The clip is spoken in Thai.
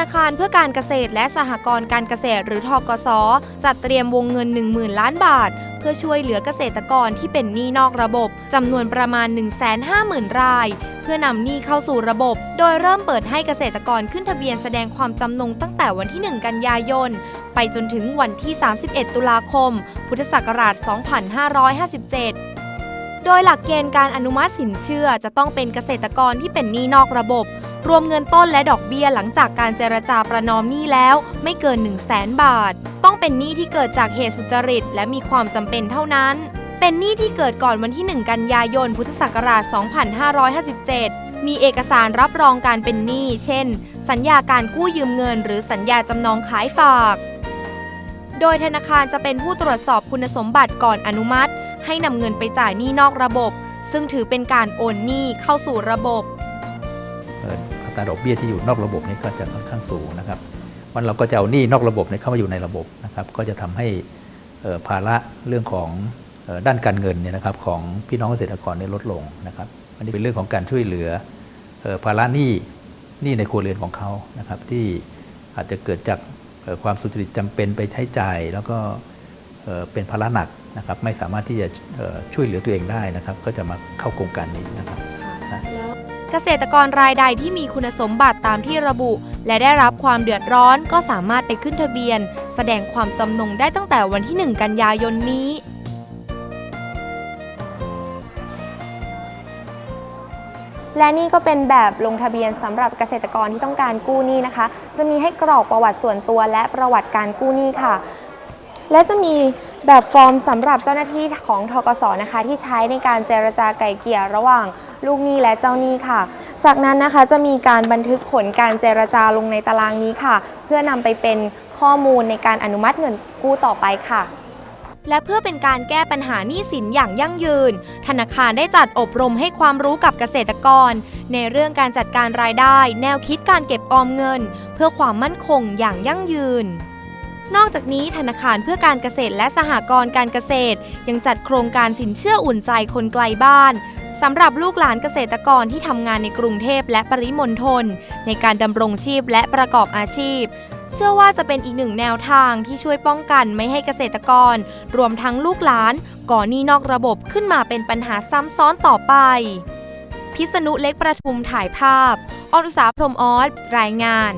นาคารเพื่อการเกษตรและสหกรณ์การเกษตรหรือทกสจัดเตรียมวงเงิน 10,000 ล้านบาท เพื่อช่วยเหลือเกษตรกรที่เป็นหนี้นอกระบบจำนวนประมาณ 150,000 ราย เพื่อนำหนี้เข้าสู่ระบบ โดยเริ่มเปิดให้เกษตรกรขึ้นทะเบียนแสดงความจำนงตั้งแต่วันที่ 1 กันยายน ไปจนถึงวันที่ 31 ตุลาคม พุทธศักราช 2557โดยหลักเกณฑ์การอนุมัติสินเชื่อจะต้องเป็นเกษตรกรที่เป็นหนี้นอกระบบ รวมเงินต้นและดอกเบี้ยหลังจากการเจรจาประนอมหนี้แล้วไม่เกิน 1 0 0 0 0แสนบาท ต้องเป็นหนี้ที่เกิดจากเหตุสุจริต และมีความจำเป็นเท่านั้น เป็นหนี้ที่เกิดก่อนวันที่ 1 กันยายน พุทธศักราช 2557 มีเอกสารรับรองการเป็นหนี้ เช่น สัญญาการกู้ยืมเงิน หรือสัญญาจำนองขายฝาก โดยธนาคารจะเป็นผู้ตรวจสอบคุณสมบัติก่อนอนุมัติ ให้นำเงินไปจ่ายหนี้นอกระบบ ซึ่งถือเป็นการโอนหนี้เข้าสู่ระบบ อัตราดอกเบี้ยที่อยู่นอกระบบนี่ก็จะค่อนข้างสูงนะครับวันเราก็จะเอาหนี้นอกระบบเนี่ยเข้ามาอยู่ในระบบนะครับ ก็จะทำให้ภาระเรื่องของด้านการเงินเนี่ยนะครับของพี่น้องเกษตรกรเนี่ยลดลงนะครับ อันนี้เป็นเรื่องของการช่วยเหลือภาระหนี้หนี้ในครัวเรือนของเขานะครับ ที่อาจจะเกิดจากความสุจริตจำเป็นไปใช้จ่าย แล้วก็เป็นภาระหนักนะครับ ไม่สามารถที่จะช่วยเหลือตัวเองได้นะครับ ก็จะมาเข้าโครงการนี้นะครับ เกษตรกรรายใดที่มีคุณสมบัติตามที่ระบุ และได้รับความเดือดร้อนก็สามารถไปขึ้นทะเบียน แสดงความจำนงได้ตั้งแต่วันที่ 1 กันยายนนี้และนี่ก็เป็นแบบลงทะเบียนสำหรับเกษตรกรที่ต้องการกู้หนี้นะคะ จะมีให้กรอกประวัติส่วนตัวและประวัติการกู้หนี้ค่ะ และจะมีแบบฟอร์มสำหรับเจ้าหน้าที่ของทกสนะคะ ที่ใช้ในการเจรจาไกล่เกลี่ยระหว่าง ลูกหนี้และเจ้าหนี้ค่ะ จากนั้นนะคะจะมีการบันทึกผลการเจรจาลงในตารางนี้ค่ะ เพื่อนำไปเป็นข้อมูลในการอนุมัติเงินกู้ต่อไปค่ะและเพื่อเป็นการแก้ปัญหาหนี้สินอย่างยั่งยืน ธนาคารได้จัดอบรมให้ความรู้กับเกษตรกร ในเรื่องการจัดการรายได้ แนวคิดการเก็บออมเงิน เพื่อความมั่นคงอย่างยั่งยืน นอกจากนี้ธนาคารเพื่อการเกษตรและสหกรณ์การเกษตร ยังจัดโครงการสินเชื่ออุ่นใจคนไกลบ้าน สำหรับลูกหลานเกษตรกรที่ทำงานในกรุงเทพและปริมณฑลในการดำรงชีพและประกอบอาชีพ เชื่อว่าจะเป็นอีกหนึ่งแนวทางที่ช่วยป้องกันไม่ให้เกษตรกร รวมทั้งลูกหลาน ก่อหนี้นอกระบบขึ้นมาเป็นปัญหาซ้ำซ้อนต่อไป พิษณุเล็กประทุมถ่ายภาพอรุสาพรมออสรายงาน